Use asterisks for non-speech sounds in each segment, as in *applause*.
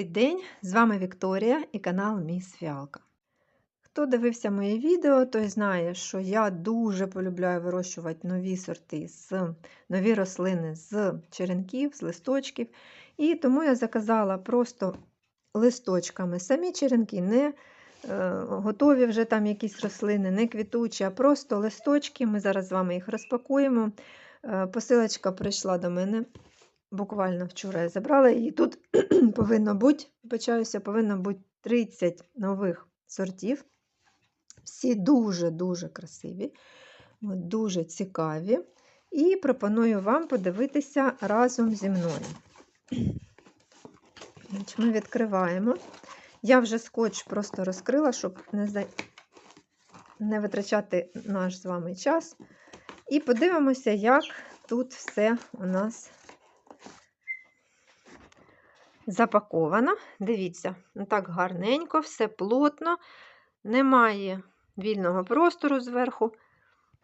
Добрий день! З вами Вікторія і канал Міс Фіалка. Хто дивився моє відео, той знає, що я дуже полюбляю вирощувати нові сорти, з, нові рослини з черенків, з листочків. І тому я заказала просто листочками самі черенки, не е, готові вже там якісь рослини, не квітучі, а просто листочки. Ми зараз з вами їх розпакуємо. Е, посилочка прийшла до мене. Буквально вчора я забрала її. Тут *clears throat* повинно бути, вибачаюся, повинно бути 30 нових сортів. Всі дуже-дуже красиві, дуже цікаві. І пропоную вам подивитися разом зі мною. Ми відкриваємо. Я вже скотч просто розкрила, щоб не за... не витрачати наш з вами час. І подивимося, як тут все у нас запаковано. Дивіться, так гарненько, все плотно, немає вільного простору зверху.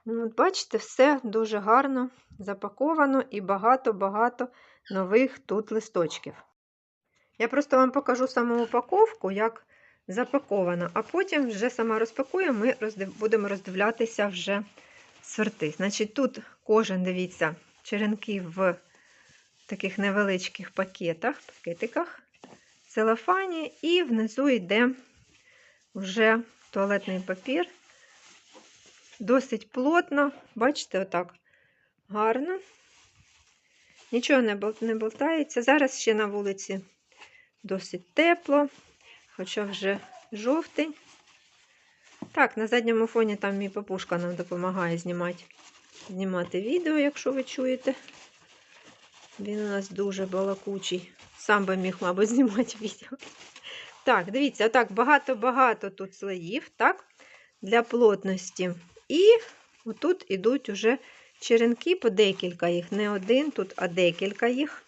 Ну, Бачите, все дуже гарно запаковано і багато-багато нових тут листочків. Я просто вам покажу саму упаковку, як запакована, а потім вже сама розпакуємо, ми будемо роздивлятися вже сорти. Значить, тут кожен, дивіться, черенки в таких невеличких пакетах, пакетиках, целофані, і внизу йде вже туалетний папір. Досить плотно, бачите, отак гарно. Нічого не болтається. Зараз ще на вулиці досить тепло, хоча вже жовтень. Так, на задньому фоні там мій папушка нам допомагає знімати, знімати відео, якщо ви чуєте. Він у нас дуже балакучий. Сам би міг, мабуть, *laughs* знімати відео. Так, дивіться, отак, багато-багато тут слоїв, так, для плотності. І отут ідуть уже черенки, по декілька їх. Не один тут, а декілька їх.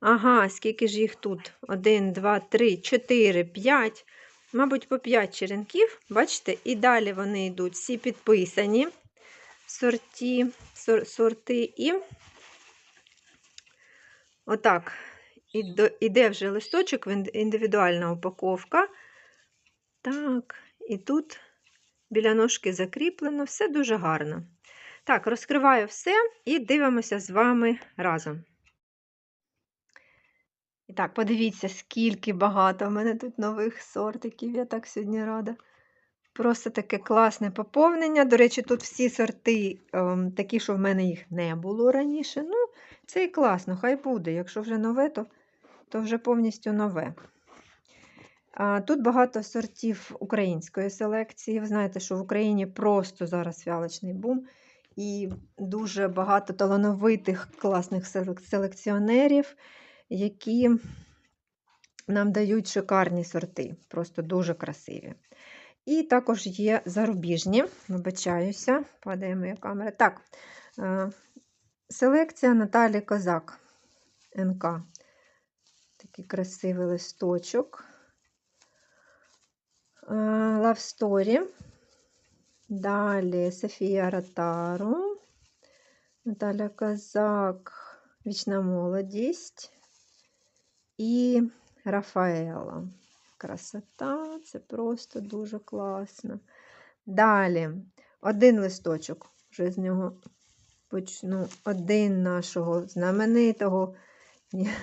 Ага, скільки ж їх тут? Один, два, три, чотири, п'ять. Мабуть, по п'ять черенків, бачите, і далі вони йдуть всі підписані сорті, сор, сорти. І Отак, іде вже листочок, індивідуальна упаковка. Так, і тут біля ножки закріплено, все дуже гарно. Так, розкриваю все і дивимося з вами разом. І так, подивіться, скільки багато в мене тут нових сортиків, я так сьогодні рада. Просто таке класне поповнення. До речі, тут всі сорти ем, такі, що в мене їх не було раніше. Ну, це і класно, хай буде. Якщо вже нове, то, то вже повністю нове. А, Тут багато сортів української селекції. Ви знаєте, що в Україні просто зараз фіалочний бум. І дуже багато талановитих класних селекціонерів, які нам дають шикарні сорти, просто дуже красиві. І також є зарубіжні, вибачаюся, падає моя камера. Так, е, селекція Наталі Козак НК. Такий красивий листочок. Е, Love Story. Далі Софія Ротару, Наталя Козак, Вічна молодість і Рафаела красота, це просто дуже класно. Далі, один листочок, вже з нього почну один нашого знаменитого *laughs*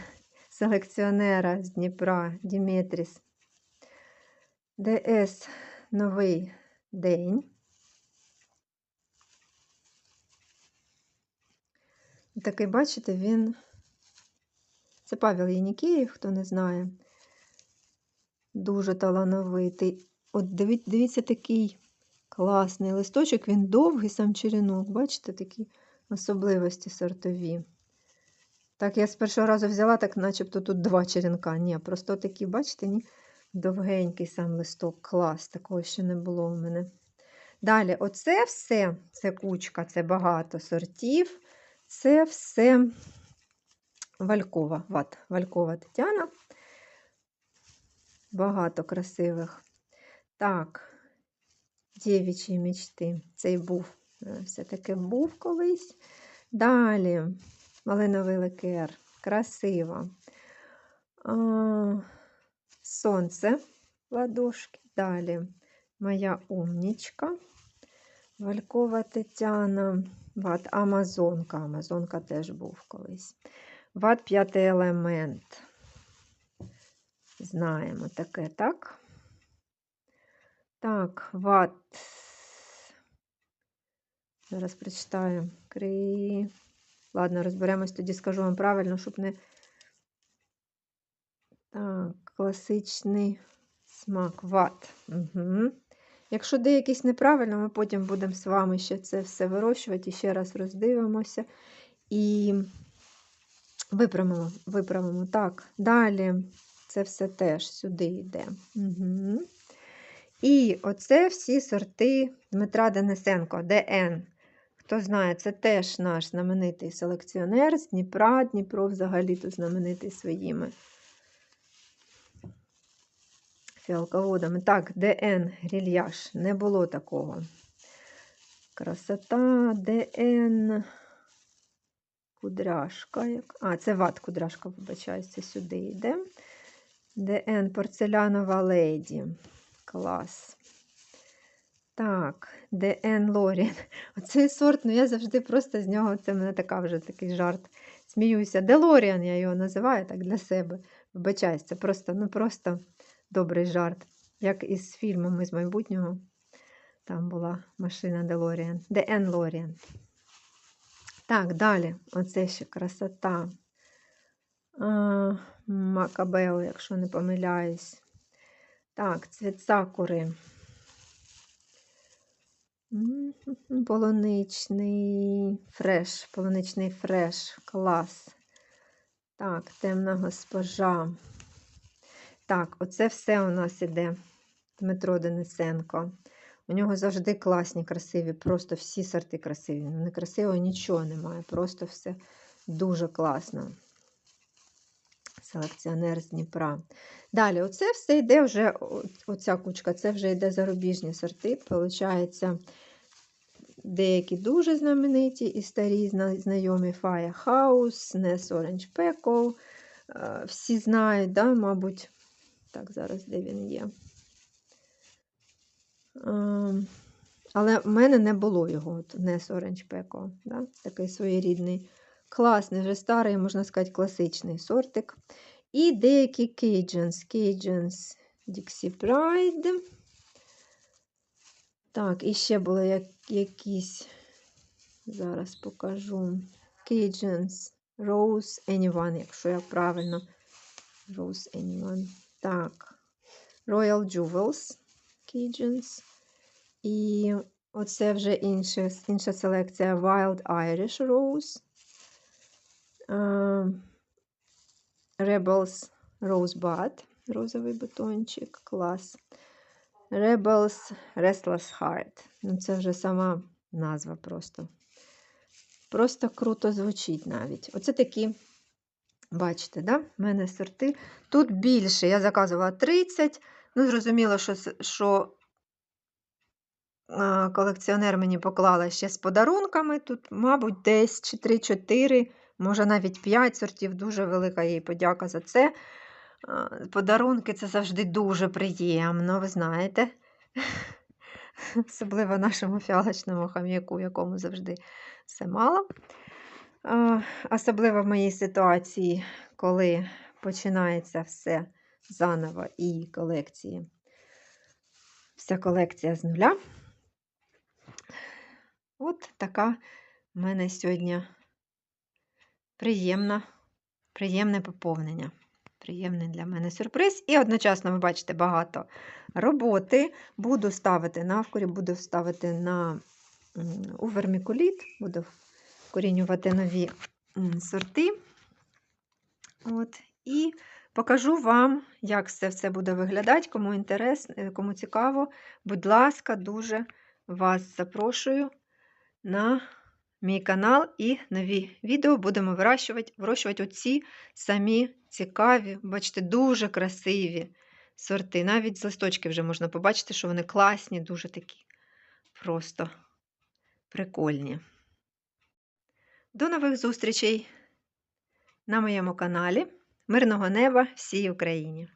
селекціонера з Дніпра Дімітріс. ДС Новий день. Такий, бачите, він. Це Павел Єнікеєв, хто не знає. Дуже талановитий. От дивіться, такий класний листочок, він довгий сам черенок. Бачите, такі особливості сортові. Так, я з першого разу взяла, так начебто тут два черенка. Ні, просто такі, бачите, ні? довгенький сам листок, клас, такого ще не було у мене. Далі, оце все, це кучка, це багато сортів. Це все валькова, ват, валькова Тетяна. Багато красивих. Так, дівічі мечти. Цей був, е, все-таки був колись. Далі малиновий ликер. Красиво. А, сонце ладошки. Далі моя умнічка. Валькова Тетяна. Ват Амазонка. Амазонка теж був колись. Ват п'ятий елемент. Знаємо таке, так? Так, ват. Зараз прочитаю. Кри. Ладно, розберемось, тоді скажу вам правильно, щоб не. Так, класичний смак. Ват. Угу. Якщо деякийсь неправильно, ми потім будемо з вами ще це все вирощувати і ще раз роздивимося. І виправимо. виправимо. Так, далі це все теж сюди йде. Угу. І оце всі сорти Дмитра Денисенко, ДН. Хто знає, це теж наш знаменитий селекціонер з Дніпра. Дніпро взагалі-то знаменитий своїми фіалководами. Так, ДН грільяж. Не було такого. Красота, ДН. Кудряшка. А, це ват кудряшка, вибачаюся, сюди йде. ДН порцелянова леді. Клас. Так, ДН Лорін. *laughs* Оцей сорт, ну я завжди просто з нього, це в мене така вже такий жарт. Сміюся. Делоріан я його називаю так для себе. Вибачаюсь, це просто, ну просто добрий жарт. Як із фільмами з майбутнього. Там була машина Делоріан. ДН Лоріан. Так, далі. Оце ще красота. Макабео, якщо не помиляюсь. Так, цвіт сакури. Полуничний фреш, полуничний фреш, клас. Так, темна госпожа. Так, оце все у нас іде Дмитро Денисенко. У нього завжди класні, красиві, просто всі сорти красиві. Ну, не красиво нічого немає, просто все дуже класно. Селекціонер з Дніпра. Далі, оце все йде вже, оця кучка, це вже йде зарубіжні сорти. Получається, деякі дуже знамениті і старі, знайомі Firehouse, Ness Orange Peco. Всі знають, да, мабуть, так, зараз де він є. Але в мене не було його, Ness Orange Peco, да? такий своєрідний. Класний, вже старий, можна сказати, класичний сортик. І деякі Cajuns. Cajuns Dixie Pride. Так, і ще були як, якісь, зараз покажу. Cajuns Rose Anyone, якщо я правильно. Rose Anyone. Так, Royal Jewels Cajuns. І оце вже інша, інша селекція Wild Irish Rose. Rebels Rosebud, розовий бутончик, клас. Rebels Restless Heart. Ну, Це вже сама назва просто. Просто круто звучить навіть. Оце такі, бачите, да? в мене сорти. Тут більше. Я заказувала 30. Ну, зрозуміло, що що колекціонер мені поклала ще з подарунками. Тут, мабуть, десь 3-4, може навіть 5 сортів. Дуже велика їй подяка за це. Подарунки це завжди дуже приємно, ви знаєте. *laughs* Особливо нашому фіалочному хам'яку, якому завжди все мало. Особливо в моїй ситуації, коли починається все заново і колекції. Вся колекція з нуля. От така в мене сьогодні приємна, приємне поповнення. Приємний для мене сюрприз. І одночасно, ви бачите, багато роботи. Буду ставити навкорі, буду ставити на у вермікуліт, буду вкорінювати нові сорти. От. І покажу вам, як це все буде виглядати. Кому інтерес, кому цікаво, будь ласка, дуже вас запрошую на мій канал і нові відео будемо вирощувати вирощувати оці самі цікаві, бачите, дуже красиві сорти. Навіть з листочки вже можна побачити, що вони класні, дуже такі просто прикольні. До нових зустрічей на моєму каналі. Мирного неба всій Україні!